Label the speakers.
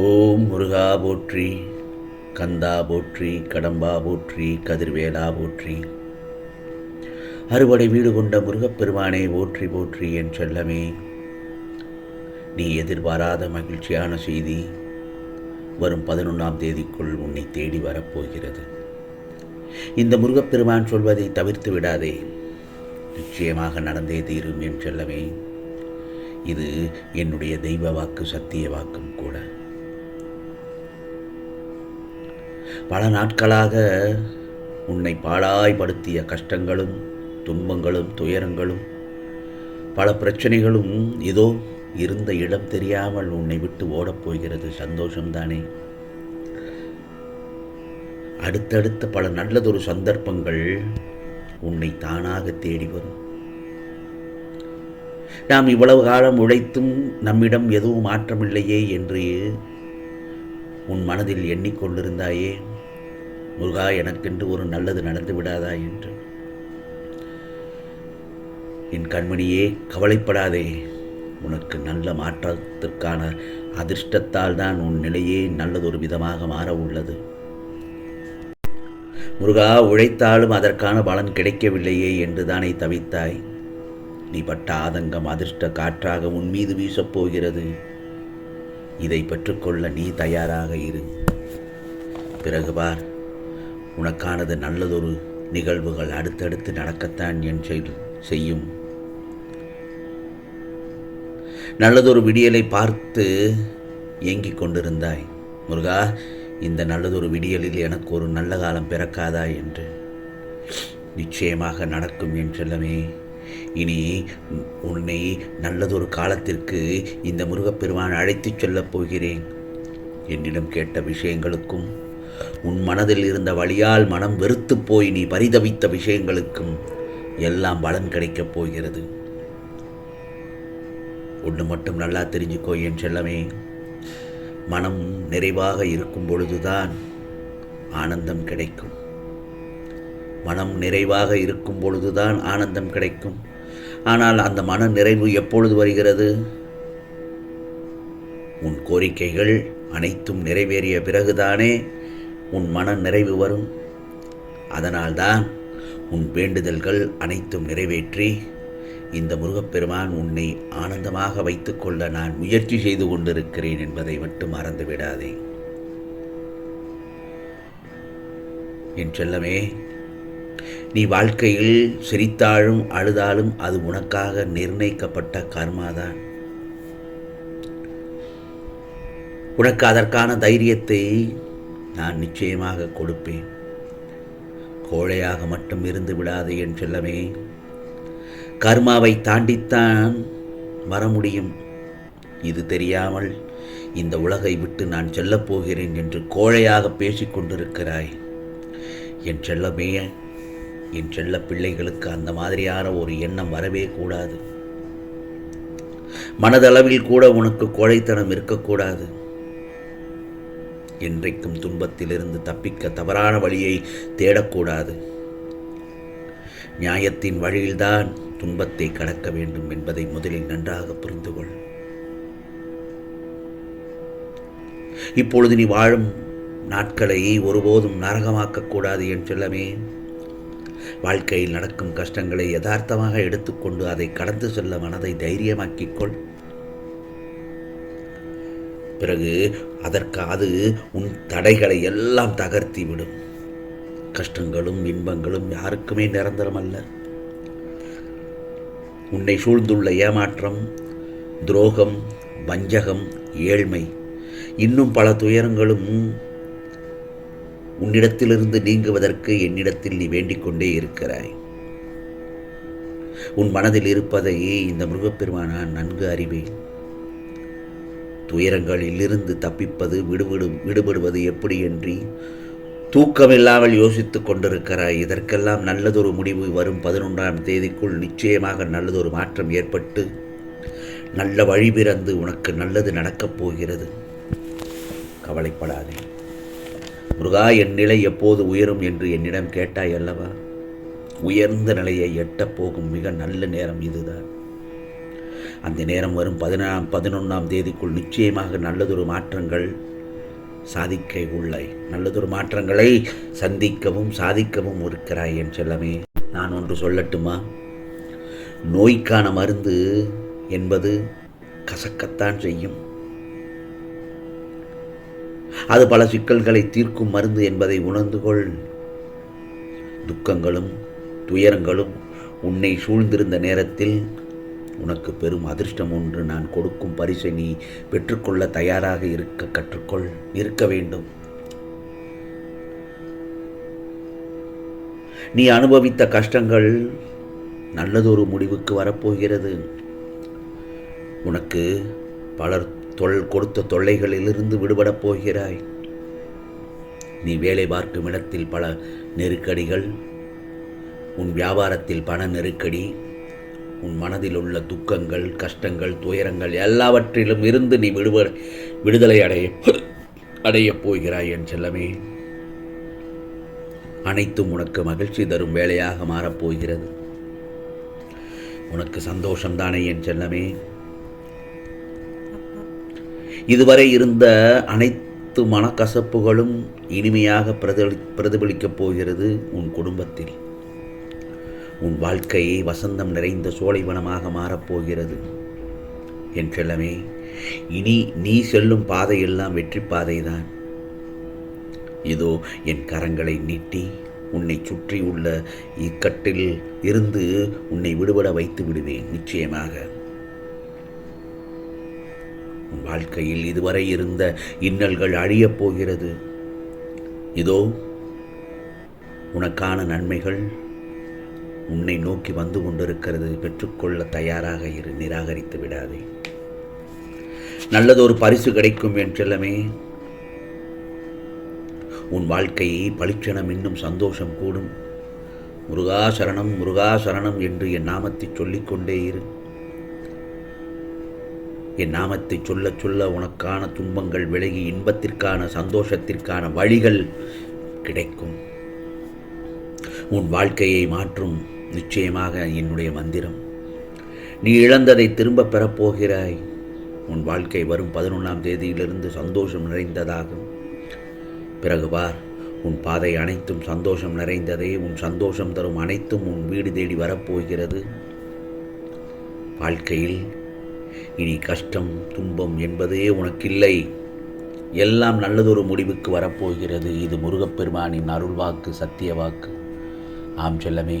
Speaker 1: ஓம் முருகா போற்றி கந்தா போற்றி கடம்பா போற்றி கதிர்வேலா போற்றி. அறுவடை வீடு கொண்ட முருகப்பெருமானை போற்றி போற்றி என் செல்லமே. நீ எதிர்பாராத மகிழ்ச்சியான செய்தி வரும் பதினொன்றாம் தேதிக்குள் உன்னை தேடி வரப்போகிறது. இந்த முருகப்பெருமான் சொல்வதை தவிர்த்து விடாதே. நிச்சயமாக நடந்தே தீரும் என் செல்லமே. இது என்னுடைய தெய்வ வாக்கு சத்திய வாக்கும் கூட. பல நாட்களாக உன்னை பாழாய்படுத்திய கஷ்டங்களும் துன்பங்களும் துயரங்களும் பல பிரச்சனைகளும் இதோ இருந்த இடம் தெரியாமல் உன்னை விட்டு ஓடப்போகிறது சந்தோஷம்தானே. அடுத்தடுத்த பல நல்லதொரு சந்தர்ப்பங்கள் உன்னை தானாக தேடி வரும். நாம் இவ்வளவு காலம் உழைத்தும் நம்மிடம் எதுவும் மாற்றமில்லையே என்று உன் மனதில் எண்ணிக்கொண்டிருந்தாயே. முருகா எனக்கென்று ஒரு நல்லது நடந்து விடாதா என்று. என் கண்மணியே கவலைப்படாதே. உனக்கு நல்ல மாற்றத்திற்கான அதிர்ஷ்டத்தால் தான் உன் நிலையே நல்லதொரு விதமாக மாற உள்ளது முருகா உழைத்தாலும் அதற்கான பலன் கிடைக்கவில்லையே என்று தானே தவித்தாய். நீ பட்ட ஆதங்கம் அதிர்ஷ்ட காற்றாக உன் மீது வீசப்போகிறது இதை பெற்றுக்கொள்ள நீ தயாராக இரு. பிறகு பார். உனக்கானது நல்லதொரு நிகழ்வுகள் அடுத்தடுத்து நடக்கத்தான் என் செய்- செய்யும். நல்லதொரு விடியலை பார்த்து ஏங்கிக் கொண்டிருந்தாய். முருகா இந்த நல்லதொரு விடியலில் எனக்கு ஒரு நல்ல காலம் பிறக்காதா என்று. நிச்சயமாக நடக்கும் என் செல்லமே. இனி உன்னை நல்லதொரு காலத்திற்கு இந்த முருகப்பெருமான் அழைத்துச் செல்லப் போகிறேன். என்னிடம் கேட்ட விஷயங்களுக்கும் உன் மனதில் இருந்த வழியால் மனம் வெறுத்து போய் நீ பரிதவித்த விஷயங்களுக்கும் எல்லாம் பலன் கிடைக்கப் போகிறது. ஒன்று மட்டும் நல்லா தெரிஞ்சுக்கோ என் செல்லமே. மனம் நிறைவாக இருக்கும் பொழுதுதான் ஆனந்தம் கிடைக்கும். மனம் நிறைவாக இருக்கும் பொழுதுதான் ஆனந்தம் கிடைக்கும். ஆனால் அந்த மன நிறைவு எப்பொழுது வருகிறது? உன் கோரிக்கைகள் அனைத்தும் நிறைவேறிய பிறகுதானே. உன் மன நிறைவு வரும். அதனால்தான் உன் வேண்டுதல்கள் அனைத்தும் நிறைவேற்றி இந்த முருகப்பெருமான் உன்னை ஆனந்தமாக வைத்துக்கொள்ள நான் முயற்சி செய்து கொண்டிருக்கிறேன் என்பதை மட்டும் மறந்து விடாதே. என் செல்லமே நீ வாழ்க்கையில் சிரித்தாலும் அழுதாலும் அது உனக்காக நிர்ணயிக்கப்பட்ட கர்மாதான். உனக்கு அதற்கான தைரியத்தை நான் நிச்சயமாக கொடுப்பேன். கோழையாக மட்டும் இருந்து விடாதே என் செல்லமே. கர்மாவை தாண்டித்தான் வர முடியும். இது தெரியாமல் இந்த உலகை விட்டு நான் செல்லப் போகிறேன் என்று கோழையாக பேசிக் கொண்டிருக்கிறாய். என் செல்லமே என் செல்ல பிள்ளைகளுக்கு அந்த மாதிரியான ஒரு எண்ணம் வரவே கூடாது. மனதளவில் கூட உனக்கு கோழைத்தனம் இருக்கக்கூடாது. என்றைக்கும் துன்பத்திலிருந்து தப்பிக்க தவறான வழியை தேடக்கூடாது. நியாயத்தின் வழியில்தான் துன்பத்தை கடக்க வேண்டும் என்பதை முதலில் நன்றாக புரிந்து கொள் இப்பொழுது நீ வாழும் நாட்களை ஒருபோதும் நரகமாக்கக்கூடாது என் செல்லமே. வாழ்க்கையில் நடக்கும் கஷ்டங்களை யதார்த்தமாக எடுத்துக்கொண்டு அதை கடந்து செல்ல மனதை தைரியமாக்கிக் கொள். பிறகு அதற்கு அது உன் தடைகளை எல்லாம் தகர்த்தி விடும் கஷ்டங்களும் இன்பங்களும் யாருக்குமே நிரந்தரம் அல்ல. உன்னை சூழ்ந்துள்ள ஏமாற்றம் துரோகம் வஞ்சகம் ஏழ்மை இன்னும் பல துயரங்களும் உன்னிடத்திலிருந்து நீங்குவதற்கு என்னிடத்தில் நீ வேண்டிக் கொண்டே இருக்கிறாய். உன் மனதில் இருப்பதை இந்த முருகப்பெருமானான் நன்கு அறிவேன். துயரங்களிலிருந்து தப்பிப்பது விடுவிடு விடுபடுவது எப்படி என்று தூக்கமில்லாமல் யோசித்துக் கொண்டிருக்கிறாய். இதற்கெல்லாம் நல்லதொரு முடிவு வரும் பதினொன்றாம் தேதிக்குள் நிச்சயமாக நல்லதொரு மாற்றம் ஏற்பட்டு நல்ல வழி பிறந்து உனக்கு நல்லது நடக்கப் போகிறது. கவலைப்படாதே. முருகா என் நிலை எப்போது உயரும் என்று என்னிடம் கேட்டாய் அல்லவா? உயர்ந்த நிலையை எட்டப் போகும் மிக நல்ல நேரம் இதுதான். அந்த நேரம் வரும் பதினாம் பதினொன்றாம் தேதிக்குள் நிச்சயமாக நல்லதொரு மாற்றங்கள் சாதிக்க உள்ளாய் நல்லதொரு மாற்றங்களை சந்திக்கவும் சாதிக்கவும் இருக்கிறாய் என் செல்லமே. நான் ஒன்று சொல்லட்டுமா? நோய்க்கான மருந்து என்பது கசக்கத்தான் செய்யும். அது பல சிக்கல்களை தீர்க்கும் மருந்து என்பதை உணர்ந்து கொள். துக்கங்களும் துயரங்களும் உன்னை சூழ்ந்திருந்த நேரத்தில் உனக்கு பெரும் அதிர்ஷ்டம் ஒன்று. நான் கொடுக்கும் பரிசை நீ பெற்றுக்கொள்ள தயாராக இருக்க கற்றுக்கொள். இருக்க வேண்டும். நீ அனுபவித்த கஷ்டங்கள் நல்லதொரு முடிவுக்கு வரப்போகிறது. உனக்கு பலர் தொல் கொடுத்த தொல்லைகளிலிருந்து விடுபடப் போகிறாய். நீ வேலை பார்க்கும் இடத்தில் பல நெருக்கடிகள் உன் வியாபாரத்தில் பண நெருக்கடி உன் மனதில் உள்ள துக்கங்கள் கஷ்டங்கள் துயரங்கள் எல்லாவற்றிலும் இருந்து நீ விடுவ விடுதலை அடைய அடையப் போகிறாய் என் செல்லமே. அனைத்தும் உனக்கு மகிழ்ச்சி தரும் வேலையாக மாறப்போகிறது உனக்கு சந்தோஷம்தானே என் செல்லமே. இதுவரை இருந்த அனைத்து மனக்கசப்புகளும் இனிமையாக பிரதிபலி பிரதிபலிக்கப் போகிறது உன் குடும்பத்தில். உன் வாழ்க்கையை வசந்தம் நிறைந்த சோலைவனமாக மாறப்போகிறது. என் செல்லமே இனி நீ செல்லும் பாதையெல்லாம் வெற்றி பாதைதான். இதோ என் கரங்களை நீட்டி உன்னை சுற்றி உள்ள இக்கட்டில் இருந்து உன்னை விடுபட வைத்து விடுவேன் நிச்சயமாக. உன் வாழ்க்கையில் இதுவரை இருந்த இன்னல்கள் அழியப் போகிறது. இதோ உனக்கான நன்மைகள் உன்னை நோக்கி வந்து கொண்டிருக்கிறது பெற்றுக்கொள்ள தயாராக இரு நிராகரித்து விடாதே. நல்லதொரு பரிசு கிடைக்கும் என் செல்லமே. உன் வாழ்க்கையை பளிச்சனம் இன்னும் சந்தோஷம் கூடும். முருகா சரணம் முருகா சரணம் என்று என் நாமத்தை சொல்லிக்கொண்டே இரு. என் நாமத்தை சொல்ல சொல்ல உனக்கான துன்பங்கள் விலகி இன்பத்திற்கான சந்தோஷத்திற்கான வழிகள் கிடைக்கும். உன் வாழ்க்கையை மாற்றும் நிச்சயமாக என்னுடைய மந்திரம். நீ இழந்ததை திரும்ப பெறப்போகிறாய். உன் வாழ்க்கை வரும் பதினொன்றாம் தேதியிலிருந்து சந்தோஷம் நிறைந்ததாகும். பிறகு பார் உன் பாதை அனைத்தும் சந்தோஷம் நிறைந்ததே உன் சந்தோஷம் தரும் அனைத்தும் உன் வீடு தேடி வரப்போகிறது. வாழ்க்கையில் இனி கஷ்டம் துன்பம் என்பதே உனக்கில்லை. எல்லாம் நல்லதொரு முடிவுக்கு வரப்போகிறது. இது முருகப்பெருமானின் அருள்வாக்கு சத்திய வாக்கு ஆம் செல்லமே.